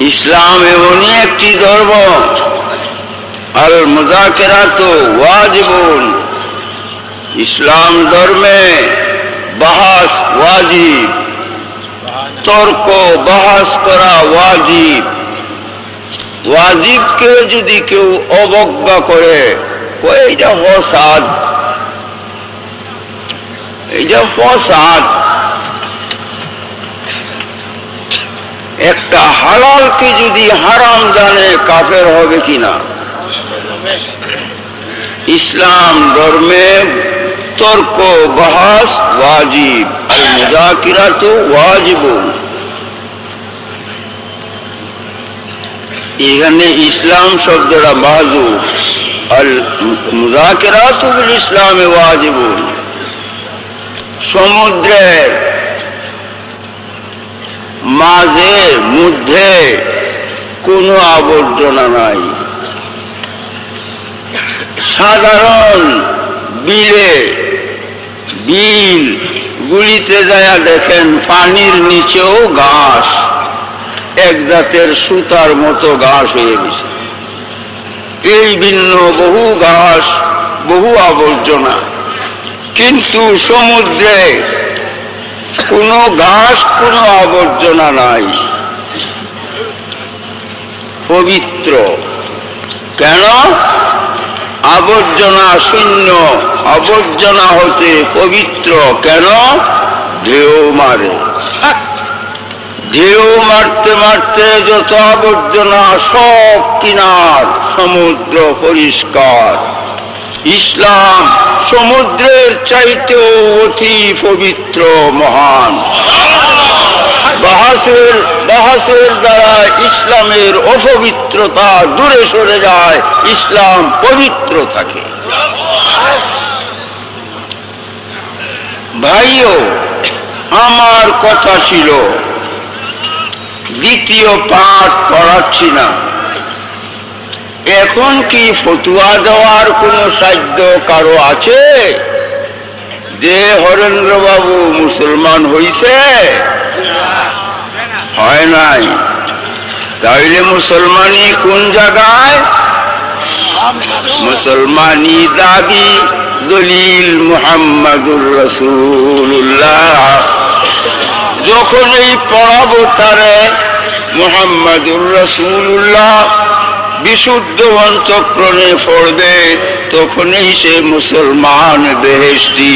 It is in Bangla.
ইসলাম এমনই একটি ধর্ম। আল মুজাকেরা তো ওয়াজিবুন। ইসলাম ধর্মে বাহাস ওয়াজিব। তর্ক বাহাস করা ওয়াজিব। ওয়াজিবকে যদি কেউ অবজ্ঞা করে এইটা ফসাদ। এইটা ফসাদ। একটা হালালকে যদি হারাম জানে, কাফের হবে কিনা? ইসলাম ধর্মে তর্ক, বাহাস, ওয়াজিব। আল মুজাকিরা তো ওয়াজিব। এখানে ইসলাম শব্দটা বাজু আল তো ইসলামে ওয়াজিব। সমুদ্রের মাঝে, মধ্যে কোনো আবর্জনা নাই। সাধারণ বিলে বিল গুলিতে যায় দেখেন, পানির নিচেও ঘাস। এক জাতের সুতার মতো ঘাস হয়ে গেছে। এই ভিন্ন বহু ঘাস, বহু আবর্জনা। কিন্তু সমুদ্রে কোনো ঘাস কোনো আবর্জনা নাই। পবিত্র। কেন? আবর্জনা শূন্য, আবর্জনা হতে পবিত্র। কেন? ঢেউ মারে। ঢেউ মারতে মারতে যত আবর্জনা, সব কিনার, সমুদ্র পরিষ্কার। ইসলাম সমুদ্রের চাইতেও অতি পবিত্র, মহান। বাহাসের বাহাসের দ্বারা ইসলামের অপবিত্রতা দূরে সরে যায়, ইসলাম পবিত্র থাকে। ভাইও, আমার কথা ছিল, দ্বিতীয় পাঠ পড়াচ্ছি না। এখন কি ফতুয়া দেওয়ার কোনো সাধ্য কারও আছে? যে হরেন্দ্র বাবু মুসলমান হইছে? হয় নাই। তাইলে মুসলমানি কোন জায়গায়? মুসলমানি দাবি দলিল মুহাম্মাদুর রসুল্লাহ যখন এই পড়াবো তারে মুহাম্মাদুর রসুল্লাহ বিশুদ্ধ অন্তঃক্রণে পড়বে তখনই সে মুসলমান বেহেস্তি